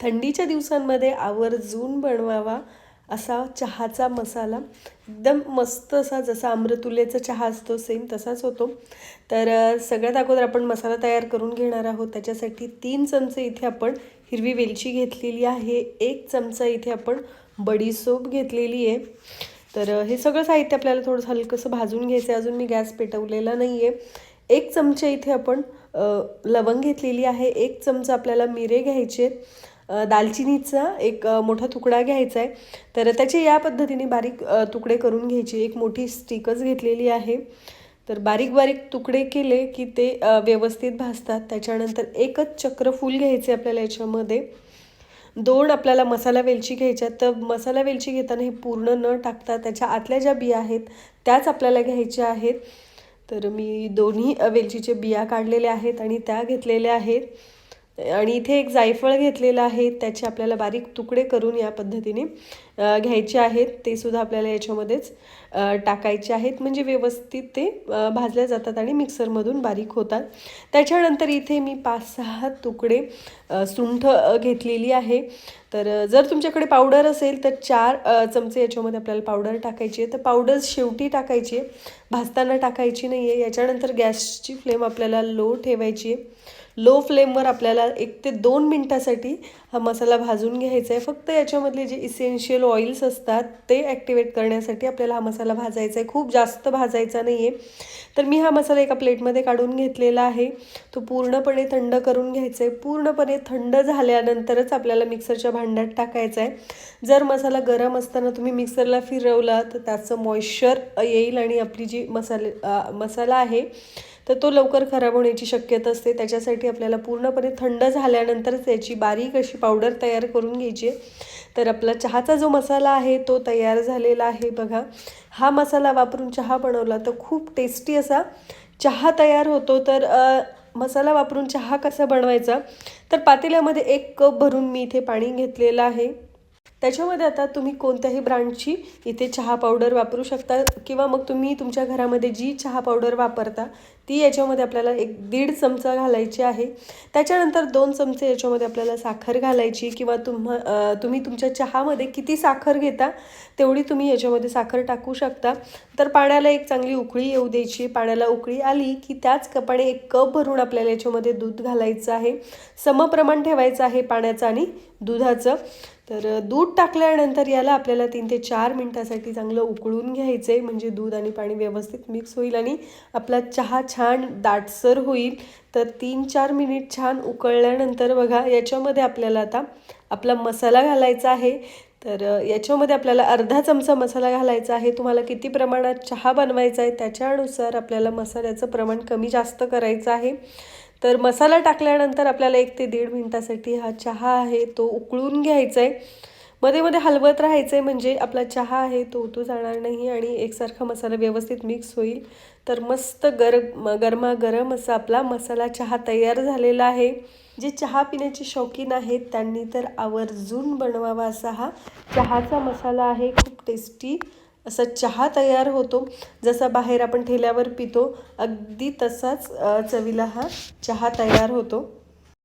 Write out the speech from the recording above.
थंडीच्या दिवसांमध्ये आवर्जून बनवावा असा चहाचा मसाला. एकदम मस्त असा जसा अमृतुलेचा चहा असतो सेम तसाच होतो. तर सगळ्यात अगोदर आपण मसाला तयार करून घेणार आहोत. त्याच्यासाठी तीन चमचे इथे आपण हिरवी वेलची घेतलेली आहे. एक चमचा इथे आपण बडीसोप घेतलेली आहे. तर हे सगळं साहित्य आपल्याला थोडंसं हलकंसं भाजून घ्यायचं आहे अजून मी गॅस पेटवलेला नाही आहे एक चमचा इथे आपण लवंग घेतलेली आहे. एक चमचा आपल्याला मिरे घ्यायचे आहेत दालचिनीचा एक मोठा तुकडा घ्यायचा आहे तर त्याचे या पद्धतीने बारीक तुकडे करून घ्यायचे. एक मोठी स्टिकच घेतलेली आहे. तर बारीक बारीक तुकडे केले की ते व्यवस्थित भासतात त्याच्यानंतर एकच चक्र फूल घ्यायचे आपल्याला याच्यामध्ये. दोन आपल्याला मसाला वेलची घ्यायच्या. तर मसाला वेलची घेताना हे पूर्ण न टाकता त्याच्या आतल्या ज्या बिया आहेत त्याच आपल्याला घ्यायच्या आहेत. तर मी दोन्ही वेलचीचे बिया काढलेल्या आहेत आणि त्या घेतलेल्या आहेत. आणि इथे एक जायफळ घेतलेलं आहे त्याचे आपल्याला बारीक तुकडे करून या पद्धतीने घ्यायचे आहेत. ते सुद्धा आपल्याला याच्यामध्येच टाकायचे आहेत. म्हणजे व्यवस्थित ते भाजल्या जातात आणि मिक्सरमधून बारीक होतात. त्याच्यानंतर इथे मी पाच सहा तुकडे सुंठ घेतलेली आहे. तर जर तुमच्याकडे पावडर असेल तर चार चमचे याच्यामध्ये आपल्याला पावडर टाकायची आहे. तर पावडर शेवटी टाकायची आहे. भाजताना टाकायची नाही आहे याच्यानंतर गॅसची फ्लेम आपल्याला लो ठेवायची आहे. लो फ्लेमवर आपल्याला एक ते दोन मिनटासाठी हा मसाला भाजून घ्यायचा आहे. फक्त याच्यामधले जे इसेन्शियल ऑइल्स असतात ते ॲक्टिवेट करण्यासाठी आपल्याला हा मसाला भाजायचा आहे. खूप जास्त भाजायचा नाही आहे तर मी हा मसाला एका प्लेटमध्ये काढून घेतलेला आहे. तो पूर्णपणे थंड करून घ्यायचा आहे. पूर्णपणे थंड झाल्यानंतरच आपल्याला मिक्सरच्या भांड्यात टाकायचा आहे. जर मसाला गरम असताना तुम्ही मिक्सरला फिरवला तर त्याचं मॉइश्चर येईल आणि आपली जी मसाले मसाला आहे तर तो लवकर खराब होण्याची शक्यता असते. त्याच्यासाठी आपल्याला पूर्णपणे थंड झाल्यानंतरच त्याची बारीक अशी पावडर तयार करून घ्यायची आहे. तर आपला चहाचा जो मसाला आहे तो तयार झालेला आहे बघा. हा मसाला वापरून चहा बनवला तर खूप टेस्टी असा चहा तयार होतो. तर मसाला वापरून चहा कसा बनवायचा? तर पातेल्यामध्ये एक कप भरून मी इथे पाणी घेतलेलं आहे. त्याच्यामध्ये आता तुम्ही कोणत्याही ब्रँडची इथे चहा पावडर वापरू शकता किंवा मग तुम्ही तुमच्या घरामध्ये जी चहा पावडर वापरता ती याच्यामध्ये आपल्याला एक दीड चमचा घालायची आहे. त्याच्यानंतर दोन चमचे याच्यामध्ये आपल्याला साखर घालायची किंवा तुम्हा तुम्ही तुमच्या चहामध्ये किती साखर घेता तेवढी तुम्ही याच्यामध्ये साखर टाकू शकता. तर पाण्याला एक चांगली उकळी येऊ द्यायची. पाण्याला उकळी आली की त्याच कपाने एक कप भरून आपल्याला याच्यामध्ये दूध घालायचं आहे. समप्रमाण ठेवायचं आहे पाण्याचं आणि दुधाचं. तर दूध टाकल्यानंतर याला आपल्याला तीन ते चार मिनटासाठी चांगलं उकळून घ्यायचं आहे म्हणजे दूध आणि पाणी व्यवस्थित मिक्स होईल आणि आपला चहा छान दाटसर होईल. तर तीन चार मिनिट छान उकळल्यानंतर बघा याच्यामध्ये आपल्याला आता आपला मसाला घालायचा आहे. तर याच्यामध्ये आपल्याला अर्धा चमचा मसाला घालायचा आहे. तुम्हाला किती प्रमाणात चहा बनवायचा आहे त्याच्यानुसार आपल्याला मसाल्याचं प्रमाण कमी जास्त करायचं आहे. तर मसाला टाकल्यानंतर आपल्याला एक ते दीड मिनटासाठी हा चहा आहे तो उकळून घ्यायचा आहे. मध्ये मध्ये हलवत राहायचं आहे म्हणजे आपला चहा आहे तो उतू जाणार नाही आणि एकसारखा मसाला व्यवस्थित मिक्स होईल. तर मस्त गरम गरमागरम असा आपला मसाला चहा तयार झालेला आहे. जे चहा पिण्याचे शौकीन आहेत त्यांनी तर आवर्जून बनवावा असा हा चहाचा मसाला आहे. खूप टेस्टी असा चहा तयार होतो. जसा बाहेर आपण ठेल्यावर पितो अगदी तसाच चवीला हा चहा तयार होतो.